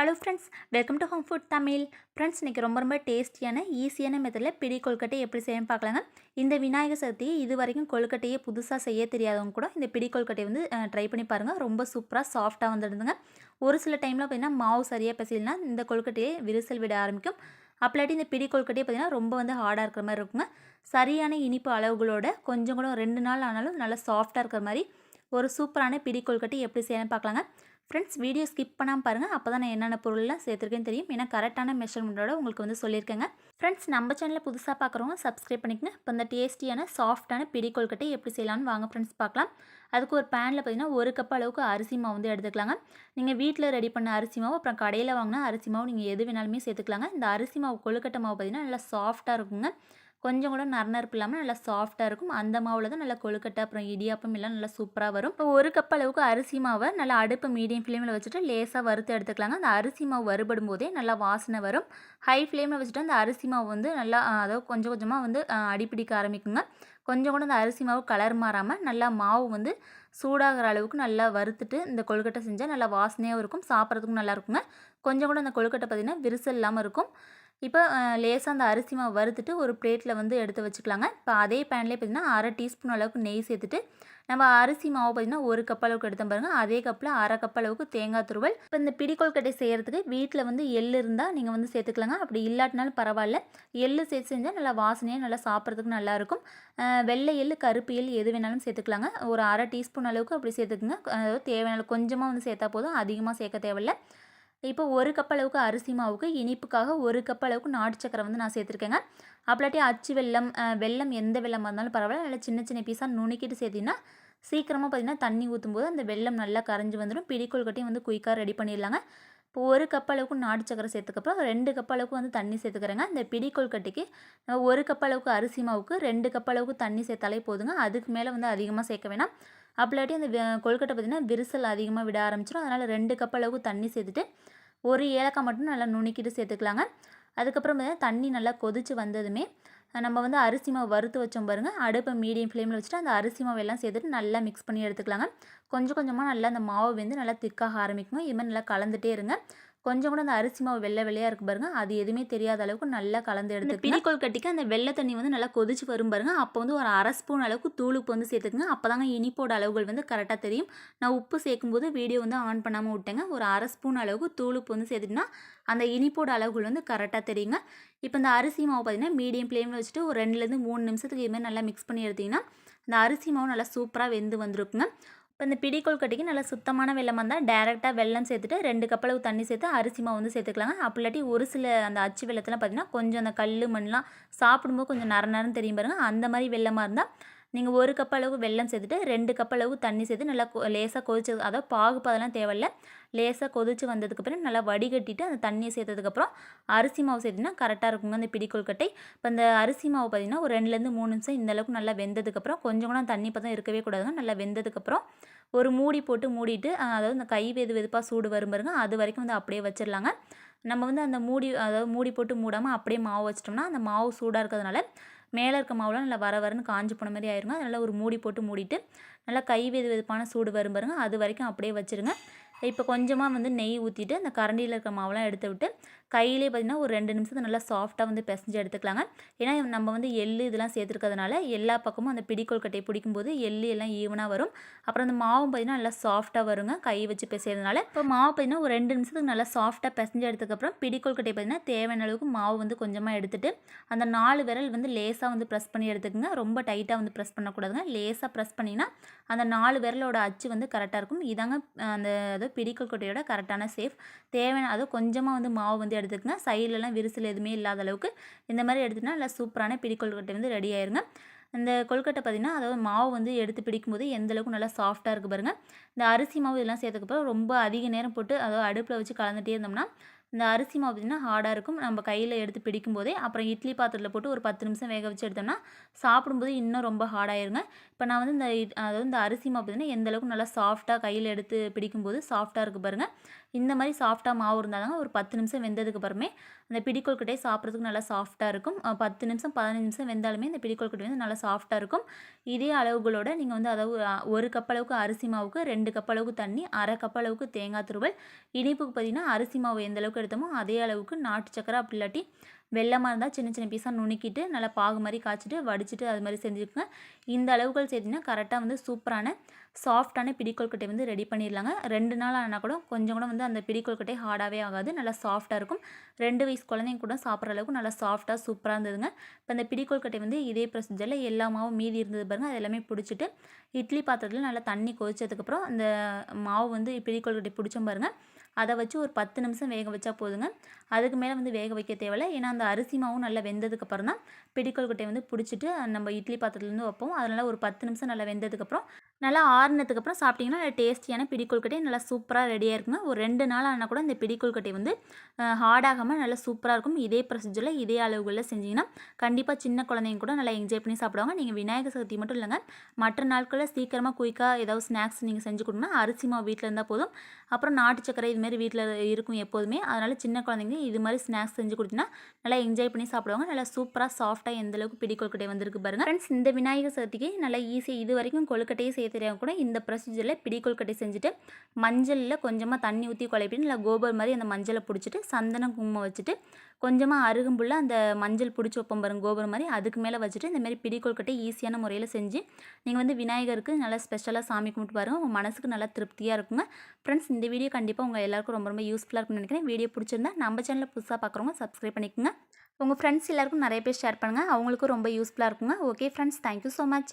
Hello friends welcome to home food Tamil friends இன்றைக்கி ரொம்ப ரொம்ப டேஸ்டியான ஈஸியான மெத்தடில் பிடி கொழுக்கட்டை எப்படி செய்யணும் பார்க்கலாங்க. இந்த விநாயகர் சதுர்த்தியை இது வரைக்கும் கொழுக்கட்டையே புதுசாக செய்ய தெரியாதவங்க கூட இந்த பிடி கொழுக்கட்டை வந்து ட்ரை பண்ணி பாருங்கள் ரொம்ப சூப்பராக சாஃப்டாக வந்துடுதுங்க ஒரு சில டைமில் பார்த்தீங்கன்னா மாவு சரியாக பிசைலனா இந்த கொழுக்கட்டையை விரிசல் விட ஆரம்பிக்கும். அப்பலாட்டி இந்த பிடி கொழுக்கட்டையை பார்த்தீங்கன்னா ரொம்ப வந்து ஹார்டாக இருக்கிற மாதிரி இருக்குங்க. சரியான இனிப்பு அளவுகளோட கொஞ்சம் கூட ரெண்டு நாள் ஆனாலும் நல்லா சாஃப்டாக இருக்கிற மாதிரி ஒரு சூப்பரான பிடி கொழுக்கட்டை எப்படி செய்யணும்னு பார்க்கலாங்க. ஃப்ரெண்ட்ஸ் வீடியோ ஸ்கிப் பண்ணாமல் பாருங்கள் அப்போ தான் நான் என்னென்ன பொருள்லாம் சேர்த்துருக்கேன்னு தெரியும். ஏன்னா கரெக்டான மெஷர்மெண்ட்டோட உங்களுக்கு வந்து சொல்லியிருக்கேங்க. ஃப்ரெண்ட்ஸ் நம்ம சேனலில் புதுசாக பார்க்குறவங்க சப்ஸ்கிரைப் பண்ணிக்கங்க. இப்போ இந்த டேஸ்டியான சாஃப்டான பிடி கொழுக்கட்டை எப்படி செய்யலாம்னு வாங்க ஃப்ரெண்ட்ஸ் பார்க்கலாம் அதுக்கு ஒரு பேனில் பார்த்தீங்கன்னா ஒரு கப் அளவுக்கு அரிசி மாவு வந்து எடுத்துக்கலாங்க. நீங்கள் வீட்டில் ரெடி பண்ண அரிசி மாவு அப்புறம் கடையில் வாங்கினா அரிசி மாவு நீங்கள் எது வேணாலுமே சேர்த்துக்கலாங்க. இந்த அரிசி மாவு கொழுக்கட்டை மாவு பார்த்தீங்கன்னா நல்லா சாஃப்ட்டாக இருக்குங்க. கொஞ்சம் கூட நறுநறுப்பு இல்லாமல் நல்லா சாஃப்டாக இருக்கும். அந்த மாவில் தான் நல்லா கொழுக்கட்டை அப்புறம் இடியாப்பம் எல்லாம் நல்லா சூப்பராக வரும். இப்போ ஒரு கப் அளவுக்கு அரிசி மாவை நல்லா அடுப்பு மீடியம் ஃப்ளேமில் வச்சுட்டு லேசாக வறுத்து எடுத்துக்கலாங்க. அந்த அரிசி மாவு வறுபடும் போதே நல்லா வாசனை வரும். ஹை ஃப்ளேமில் வச்சுட்டு அந்த அரிசி மாவு வந்து நல்லா அதாவது கொஞ்சம் கொஞ்சமாக வந்து அடிப்பிடிக்க ஆரம்பிக்குங்க. கொஞ்சம் கூட அந்த அரிசி மாவு கலர் மாறாமல் நல்லா மாவு வந்து சூடாகிற அளவுக்கு நல்லா வறுத்துட்டு இந்த கொழுக்கட்டை செஞ்சால் நல்லா வாசனையாகவும் இருக்கும் சாப்பிட்றதுக்கும் நல்லா இருக்குங்க. கொஞ்சம் கூட அந்த கொழுக்கட்டை பார்த்திங்கன்னா விரிசல் இல்லாமல் இருக்கும். இப்போ லேசாக அந்த அரிசி மாவு வறுத்துட்டு ஒரு பிளேட்டில் வந்து எடுத்து வச்சுக்கலாங்க. இப்போ அதே பேன்லேயே பார்த்திங்கன்னா அரை டீஸ்பூன் அளவுக்கு நெய் சேர்த்துட்டு நம்ம அரிசி மாவு பார்த்திங்கன்னா ஒரு கப் அளவுக்கு எடுத்தோம் பாருங்கள் அதே கப்பில் அரை கப் அளவுக்கு தேங்காய் துருவல். இப்போ இந்த பிடிக்கொள்கட்டை செய்கிறதுக்கு வீட்டில் வந்து எள் இருந்தால் நீங்கள் வந்து சேர்த்துக்கலாங்க. அப்படி இல்லாட்டினாலும் பரவாயில்ல. எள் சேர்த்து செஞ்சால் நல்லா வாசனையாக நல்லா சாப்பிட்றதுக்கு நல்லாயிருக்கும் வெள்ளை எள் கருப்பு எள் எது வேணாலும் சேர்த்துக்கலாங்க. ஒரு அரை டீஸ்பூன் அளவுக்கு அப்படி சேர்த்துக்குங்க. அதாவது தேவையான கொஞ்சமாக வந்து சேர்த்தா போதும். அதிகமாக சேர்க்க தேவையில்லை. இப்போ ஒரு கப் அளவுக்கு அரிசி மாவுக்கு இனிப்புக்காக ஒரு கப் அளவுக்கு நாட்டு சக்கரை வந்து நான் சேர்த்துருக்கேங்க. அப்பலாட்டி அச்சு வெள்ளம் வெள்ளம் எந்த வெள்ளமாக இருந்தாலும் பரவாயில்ல. நல்லா சின்ன சின்ன பீஸாக நுணுக்கிட்டு சேர்த்திங்கன்னா சீக்கிரமாக பார்த்திங்கன்னா தண்ணி ஊற்றும் போது அந்த வெள்ளம் நல்லா கரைஞ்சி வந்துடும். பிடிக்கோள் கட்டியும் வந்து குயிக்காக ரெடி பண்ணிடலாங்க. இப்போ ஒரு கப் அளவுக்கு நாட்டு சக்கரை சேர்த்துக்கப்புறம் ரெண்டு கப் அளவுக்கு வந்து தண்ணி சேர்த்துக்கிறேங்க. இந்த பிடி கொழுக்கட்டைக்கு ஒரு கப் அளவுக்கு அரிசி மாவுக்கு ரெண்டு கப் அளவுக்கு தண்ணி சேர்த்தாலே போதுங்க. அதுக்கு மேலே வந்து அதிகமாக சேர்க்க வேணாம். அப்படிலாட்டி அந்த கொழுக்கட்டை பார்த்திங்கன்னா விரிசல் அதிகமாக விட ஆரம்பிச்சிடும் அதனால் ரெண்டு கப் அளவுக்கு தண்ணி சேர்த்துட்டு ஒரு ஏலக்காய் மட்டும் நல்லா நுணுக்கிட்டு சேர்த்துக்கலாங்க. அதுக்கப்புறம் பார்த்தீங்கன்னா தண்ணி நல்லா கொதித்து வந்ததுமே நம்ம வந்து அரிசி மாவு வறுத்து வச்சோம் பாருங்கள் அடுப்பை மீடியம் ஃப்ளேமில் வச்சுட்டு அந்த அரிசி மாவு எல்லாம் சேர்த்துட்டு நல்லா மிக்ஸ் பண்ணி எடுத்துக்கலாங்க. கொஞ்சம் கொஞ்சமாக நல்லா அந்த மாவு வந்து நல்லா திக்காக ஆரம்பிக்கும் இது மாதிரி நல்லா கலந்துகிட்டே இருங்க. கொஞ்சம் கூட அந்த அரிசி மாவு வெள்ளை வெள்ளையாக இருக்கு பாருங்க. அது எதுவுமே தெரியாத அளவுக்கு நல்லா கலந்து எடுத்து பிடிக்கோல் கட்டிக்கு அந்த வெள்ளை தண்ணி வந்து நல்லா கொதிச்சு வரும் பாருங்க. அப்போ வந்து ஒரு அரை ஸ்பூன் அளவுக்கு தூளுப்பு வந்து சேர்த்துக்குங்க. அப்போ தாங்க இனிப்போட அளவுகள் வந்து கரெக்டாக தெரியும். நான் உப்பு சேர்க்கும்போது வீடியோ வந்து ஆன் பண்ணாமல் விட்டேங்க. ஒரு அரை ஸ்பூன் அளவுக்கு தூளுப்பு வந்து சேர்த்துட்டுனா அந்த இனிப்போட அளவுகள் வந்து கரெக்டாக தெரியுங்க. இப்போ இந்த அரிசி மாவு பார்த்தீங்கன்னா மீடியம் ஃப்ளேமில் வச்சுட்டு ஒரு ரெண்டுலேருந்து மூணு நிமிஷத்துக்கு இது மாதிரி நல்லா மிக்ஸ் பண்ணி எடுத்திங்கன்னா அந்த அரிசி மாவு நல்லா சூப்பராக வெந்து வந்துருக்குங்க. இப்போ இந்த பிடி கட்டிக்கு நல்லா சுத்தமான வெள்ளம் வந்தால் டேரெக்டாக வெள்ளம் சேர்த்துட்டு ரெண்டு கப்பளவு தண்ணி சேர்த்து அரிசி மாவு வந்து சேர்த்துக்கலாங்க. அப்படி இல்லாட்டி ஒரு சில அந்த அச்சு வெள்ளத்தெல்லாம் பார்த்திங்கன்னா கொஞ்சம் அந்த கல் மண்லாம் சாப்பிடும்போது கொஞ்சம் நர நரன்னு தெரியும் பாருங்கள் அந்த மாதிரி வெள்ளமாக இருந்தால் நீங்கள் ஒரு கப் அளவு வெள்ளம் சேர்த்துட்டு ரெண்டு கப் அளவு தண்ணி சேர்த்து நல்லா லேசாக கொதிச்சு அதாவது பாகு பதெல்லாம் தேவையில்ல. லேசாக கொதிச்சு வந்ததுக்கப்புறம் நல்லா வடிகட்டிட்டு அந்த தண்ணியை சேர்த்ததுக்கப்புறம் அரிசி மாவு சேர்த்தினா கரெக்டாக இருக்குங்க அந்த பிடிக்கொள்கட்டை இப்போ அந்த அரிசி மாவு பார்த்திங்கன்னா ஒரு ரெண்டுலேருந்து மூணு நிமிஷம் இந்தளவுக்கு நல்லா வெந்ததுக்கப்புறம் கொஞ்சம் கூட தண்ணி பதம் இருக்கவே கூடாதுங்க. நல்லா வெந்ததுக்கப்புறம் ஒரு மூடி போட்டு மூடிட்டு அதாவது இந்த கை வெது வெதுப்பாக சூடு வரும் பாருங்க அது வரைக்கும் வந்து அப்படியே வச்சிடலாங்க நம்ம வந்து அந்த மூடி அதாவது மூடி போட்டு மூடாமல் அப்படியே மாவு வச்சிட்டோம்னா அந்த மாவு சூடாக இருக்கிறதுனால மேலே இருக்க மாவுலாம் நல்லா வர வரன்னு காஞ்சி போன மாதிரி ஆயிருங்க. அதனால் ஒரு மூடி போட்டு மூடிட்டு நல்லா கை வெது வெதுப்பான சூடு வரும் பாருங்கள் அது வரைக்கும் அப்படியே வச்சுருங்க. இப்போ கொஞ்சமாக வந்து நெய் ஊற்றிட்டு அந்த கரண்டியில் இருக்கிற மாவுலாம் எடுத்து விட்டு கையிலே பார்த்திங்கன்னா ஒரு ரெண்டு நிமிஷத்தை நல்லா சாஃப்ட்டாக வந்து பிசைஞ்சு எடுத்துக்கலாங்க. ஏன்னா நம்ம வந்து எள் இதெல்லாம் சேர்த்துருக்கிறதுனால எல்லா பக்கமும் அந்த பிடிக்கோல் கட்டையை பிடிக்கும்போது எள் எல்லாம் ஈவனாக வரும். அப்புறம் அந்த மாவும் பார்த்திங்கன்னா நல்லா சாஃப்ட்டாக வருங்க கை வச்சு பிசைகிறதுனால இப்போ மாவு பார்த்திங்கன்னா ஒரு ரெண்டு நிமிஷத்துக்கு நல்லா சாஃப்ட்டாக பிசைஞ்சு எடுத்துக்கப்புறம் பிடிக்கோல் கட்டையை பார்த்திங்கன்னா தேவையான அளவுக்கு மாவு வந்து கொஞ்சமாக எடுத்துகிட்டு அந்த நாலு விரல் வந்து லேசாக வந்து ப்ரெஸ் பண்ணி எடுத்துக்கோங்க. ரொம்ப டைட்டாக வந்து ப்ரெஸ் பண்ணக்கூடாதுங்க. லேசாக ப்ரெஸ் பண்ணிங்கன்னா அந்த நாலு விரலோட அச்சு வந்து கரெக்டாக இருக்கும். இதாங்க அந்த பிடிக்கல் கொட்டையோட கரெக்டான சேஃப் தேவையான அது கொஞ்சமாக வந்து மாவு வந்து எடுத்துக்கங்க. சைட்லலாம் விரிசல் எதுவுமே இல்லாத அளவுக்கு இந்த மாதிரி எடுத்துனா நல்லா சூப்பரான பிடிக்கல் கொட்டை வந்து ரெடி ஆயிருங்க. இந்த கொழுக்கட்டை பார்த்திங்கன்னா அதாவது மாவு வந்து எடுத்து பிடிக்கும்போது எந்தளவுக்கு நல்லா சாஃப்ட்டாக இருக்குது பாருங்கள் இந்த அரிசி மாவு இதெல்லாம் சேர்த்துக்கப்புறம் ரொம்ப அதிக நேரம் போட்டு அதாவது அடுப்பில் வச்சு கலந்துகிட்டே இருந்தோம்னா இந்த அரிசி மாவு பார்த்திங்கன்னா ஹார்டாக இருக்கும். நம்ம கையில் எடுத்து பிடிக்கும் போதே அப்புறம் இட்லி பாத்திரத்தில் போட்டு ஒரு பத்து நிமிஷம் வேக வச்சு எடுத்தோம்னா சாப்பிடும்போது இன்னும் ரொம்ப ஹார்டாயிருங்க இப்போ நான் வந்து இந்த அதாவது இந்த அரிசி மாவு பார்த்திங்கன்னா எந்தளவுக்கு நல்லா சாஃப்டாக கையில் எடுத்து பிடிக்கும்போது சாஃப்டாக இருக்குது பாருங்கள் இந்த மாதிரி சாஃப்டாக மாவு இருந்தால் தாங்க ஒரு பத்து நிமிஷம் வெந்ததுக்கு அப்புறமே அந்த பிடி சாப்பிட்றதுக்கு நல்லா சாஃப்டாக இருக்கும். பத்து நிமிஷம் பதினஞ்சு நிமிஷம் வெந்தாலுமே இந்த பிடி வந்து நல்லா சாஃப்டாக இருக்கும். இதே அளவுகளோட நீங்கள் வந்து அதாவது ஒரு கப் அளவுக்கு அரிசி மாவுக்கு ரெண்டு கப் அளவுக்கு தண்ணி அரை கப் அளவுக்கு தேங்காய் துருவல். இனிப்புக்கு பார்த்தீங்கன்னா அரிசி மாவு எந்த அளவுக்கு எடுத்தோமோ அதே அளவுக்கு நாட்டு சக்கரை அப்படி இல்லாட்டி வெள்ளமாக இருந்தால் சின்ன சின்ன பீஸாக நுணுக்கிட்டு நல்லா பாகு மாதிரி காய்ச்சிட்டு வடிச்சிட்டு அது மாதிரி செஞ்சுருக்கேன் இந்த அளவுகள் செய்திங்கன்னா கரெக்டாக வந்து சூப்பரான சாஃப்டான பிடி வந்து ரெடி பண்ணிடலாங்க. ரெண்டு நாள் ஆனால் கூட கொஞ்சம் கூட வந்து அந்த பிடி ஹார்டாகவே ஆகாது நல்லா சாஃப்டாக இருக்கும். ரெண்டு வயசு குழந்தைங்க கூட சாப்பிட்ற அளவுக்கு நல்லா சாஃப்டாக சூப்பராக இருந்ததுங்க. இப்போ அந்த பிடி வந்து இதே ப்ரொசீஜரில் எல்லா மாவும் மீதி இருந்தது பாருங்கள் அது எல்லாமே பிடிச்சிட்டு இட்லி பாத்திரத்தில் நல்லா தண்ணி கொதிச்சதுக்கப்புறம் அந்த மாவு வந்து பிடி பிடிச்சோம் பாருங்கள் அதை வச்சு ஒரு பத்து நிமிஷம் வேக வச்சா போதுங்க. அதுக்கு மேலே வந்து வேக வைக்க தேவையில்ல. ஏன்னா அந்த அரிசி மாவும் நல்லா வெந்ததுக்கப்புறம் தான் பிடிக்கல் குட்டையை வந்து பிடிச்சிட்டு நம்ம இட்லி பாத்திரத்துலேருந்து வைப்போம். அதனால் ஒரு பத்து நிமிஷம் நல்லா வெந்ததுக்கப்புறம் நல்லா ஆறுனதுக்கப்புறம் சாப்பிட்டிங்கன்னா நல்லா டேஸ்டியான பிடி நல்லா சூப்பராக ரெடியாக இருக்குங்க. ஒரு ரெண்டு நாள் ஆனால் கூட இந்த பிடி வந்து ஹார்டாகாமல் நல்லா சூப்பராக இருக்கும். இதே ப்ரொசீஜரில் இதே அளவுகளில் செஞ்சிங்கன்னா கண்டிப்பாக சின்ன குழந்தைங்க கூட நல்லா என்ஜாய் பண்ணி சாப்பிடுவாங்க. நீங்கள் விநாயகர் சதுர்த்தி மட்டும் இல்லைங்க மற்ற நாட்களில் சீக்கிரமாக குயிக்காக ஏதாவது ஸ்நாக்ஸ் நீங்கள் செஞ்சு கொடுங்கன்னா அரிசி மாவு வீட்டில் இருந்தால் போதும். அப்புறம் நாட்டு சக்கரை இதுமாரி வீட்டில் இருக்கும் எப்போதுமே. அதனால் சின்ன குழந்தைங்க இது மாதிரி ஸ்நாக்ஸ் செஞ்சு கொடுத்தீங்கன்னா நல்லா என்ஜாய் பண்ணி சாப்பிடுவாங்க. நல்லா சூப்பராக சாஃப்டாக எந்த அளவுக்கு பிடி கொழுக்கட்டை வந்திருக்கு பாருங்கள் ஃப்ரெண்ட்ஸ் இந்த விநாயகர் சதுர்த்திக்கு நல்லா ஈஸியாக இது வரைக்கும் கொழுக்கட்டையே செய்ய தெரியாம கூட இந்த ப்ரொசீஜரில் பிடிக்கோல் கொழுக்கட்டை செஞ்சுட்டு மஞ்சளில் கொஞ்சமாக தண்ணி ஊற்றி குழப்பிட்டு இல்லை கோபர் மாதிரி அந்த மஞ்சளை பிடிச்சிட்டு சந்தனம் குங்குமம் வச்சுட்டு கொஞ்சமாக அருகம்புல்ல அந்த மஞ்சள் பிடிச்சி வைப்போம் பாருங்க கோபுரம் மாதிரி. அதுக்கு மேலே வச்சுட்டு இந்தமாரி பிடிக்கோல் பிடி ஈஸியான முறையில் செஞ்சு நீங்கள் வந்து விநாயகருக்கு நல்லா ஸ்பெஷலாக சாமி கும்பிட்டு பாருங்க. உங்கள் மனசுக்கு நல்லா திருப்தியாக இருக்குங்க. ஃப்ரெண்ட்ஸ் இந்த வீடியோ கண்டிப்பாக உங்கள் எல்லாருக்கும் ரொம்ப ரொம்ப யூஸ்ஃபுல்லாக இருக்கும்னு நினைக்கிறேன். வீடியோ பிடிச்சிருந்தா நம்ம சேனலில் புதுசாக பார்க்குறவங்க சப்ஸ்கிரைப் பண்ணிக்கோங்க. உங்கள் ஃப்ரெண்ட்ஸ் எல்லாருக்கும் நிறைய பேர் ஷேர் பண்ணுங்கள் அவங்களுக்கும் ரொம்ப யூஸ்ஃபுல்லாக இருக்குங்க. Okay friends thank you so much